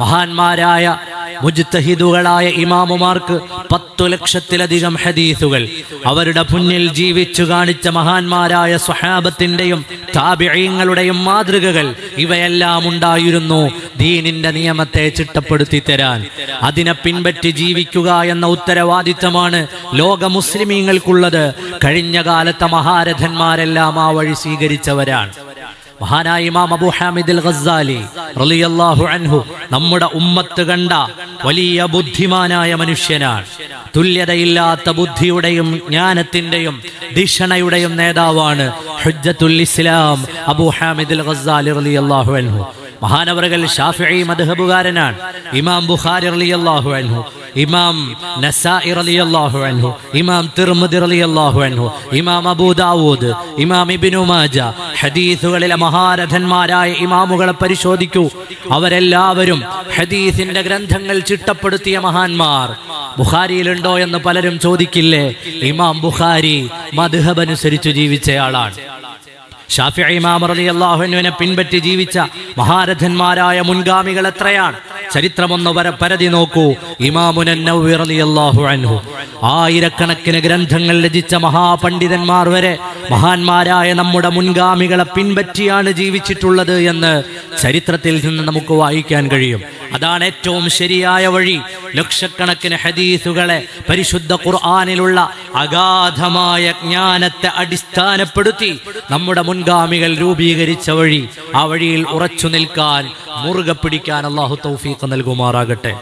മഹാന്മാരായ മുജ്തഹിദുകളായ ഇമാമുമാർക്ക് പത്തു ലക്ഷത്തിലധികം ഹദീസുകൾ. അവരുടെ മുന്നിൽ ജീവിച്ചു കാണിച്ച മഹാന്മാരായ സ്വഹാബത്തിന്റെയും താപിഴയങ്ങളുടെയും മാതൃകകൾ ഇവയെല്ലാം ഉണ്ടായിരുന്നു. ദീനിന്റെ നിയമത്തെ ചിട്ടപ്പെടുത്തി തരാൻ. അതിനെ പിൻപറ്റി ജീവിക്കുക എന്ന ഉത്തരവാദിത്തമാണ് ലോക മുസ്ലിമീങ്ങൾക്കുള്ളത്. കഴിഞ്ഞ കാലത്തെ മഹാരഥന്മാരെല്ലാം ആ വഴി സ്വീകരിച്ചവരാണ്. മഹാനായ ഇമാം അബു ഹാമിദ് ഗസ്സാലി റളിയല്ലാഹു അൻഹു നമ്മുടെ ഉമ്മത്ത് കണ്ട വലിയ ബുദ്ധിമാനായ മനുഷ്യനാണ്. തുല്യതയില്ലാത്ത ബുദ്ധിയുടെയും ജ്ഞാനത്തിന്റെയും ദിഷണയുടെയും നേതാവാണ് ഹുജ്ജത്തുൽ ഇസ്ലാം അബു ഹാമിദ് ഗസ്സാലി റളിയല്ലാഹു അൻഹു. മഹാനവറുകൾ ഷാഫിഈ മദ്ഹബുകാരനാണ്. ഇമാം ബുഖാരി റളിയല്ലാഹു അൻഹു. ഇമാം നസാഇ റളിയല്ലാഹു അൻഹു ഇമാം തിർമിദി റളിയല്ലാഹു അൻഹു ഇമാം അബൂ ദാവൂദ് ഇമാം ഇബ്നു മാജ ഹദീസുകളിലെ മഹാരഥന്മാരായ ഇമാമുകളെ പരിശോധിക്കൂ. അവരെല്ലാവരും ഹദീസിന്റെ ഗ്രന്ഥങ്ങൾ ചിട്ടപ്പെടുത്തിയ മഹാന്മാർ. ബുഖാരിയിലുണ്ടോ എന്ന് പലരും ചോദിക്കില്ലേ? ഇമാം ബുഖാരി മദ്ഹബ് അനുസരിച്ച് ജീവിച്ചയാളാണ്. ഷാഫി ഇമാം റളിയല്ലാഹുവിനെ പിൻപറ്റി ജീവിച്ച മഹാരഥന്മാരായ മുൻഗാമികൾ എത്രയാണ്? ചരിത്രമൊന്ന് വരെ പരതി നോക്കൂ. റളിയല്ലാഹു അൻഹു. ആയിരക്കണക്കിന് ഗ്രന്ഥങ്ങൾ രചിച്ച മഹാപണ്ഡിതന്മാർ വരെ മഹാന്മാരായ നമ്മുടെ മുൻഗാമികളെ പിൻപറ്റിയാണ് ജീവിച്ചിട്ടുള്ളത് എന്ന് ചരിത്രത്തിൽ നിന്ന് നമുക്ക് വായിക്കാൻ കഴിയും. അതാണ് ഏറ്റവും ശരിയായ വഴി. ലക്ഷക്കണക്കിന് ഹദീസുകളെ പരിശുദ്ധ ഖുർആാനിലുള്ള അഗാധമായ ജ്ഞാനത്തെ അടിസ്ഥാനപ്പെടുത്തി നമ്മുടെ മുൻഗാമികൾ രൂപീകരിച്ച വഴി ആ വഴിയിൽ ഉറച്ചു നിൽക്കാൻ മുറുകെ പിടിക്കാൻ അള്ളാഹു തൗഫീഖ് നൽകുമാറാകട്ടെ.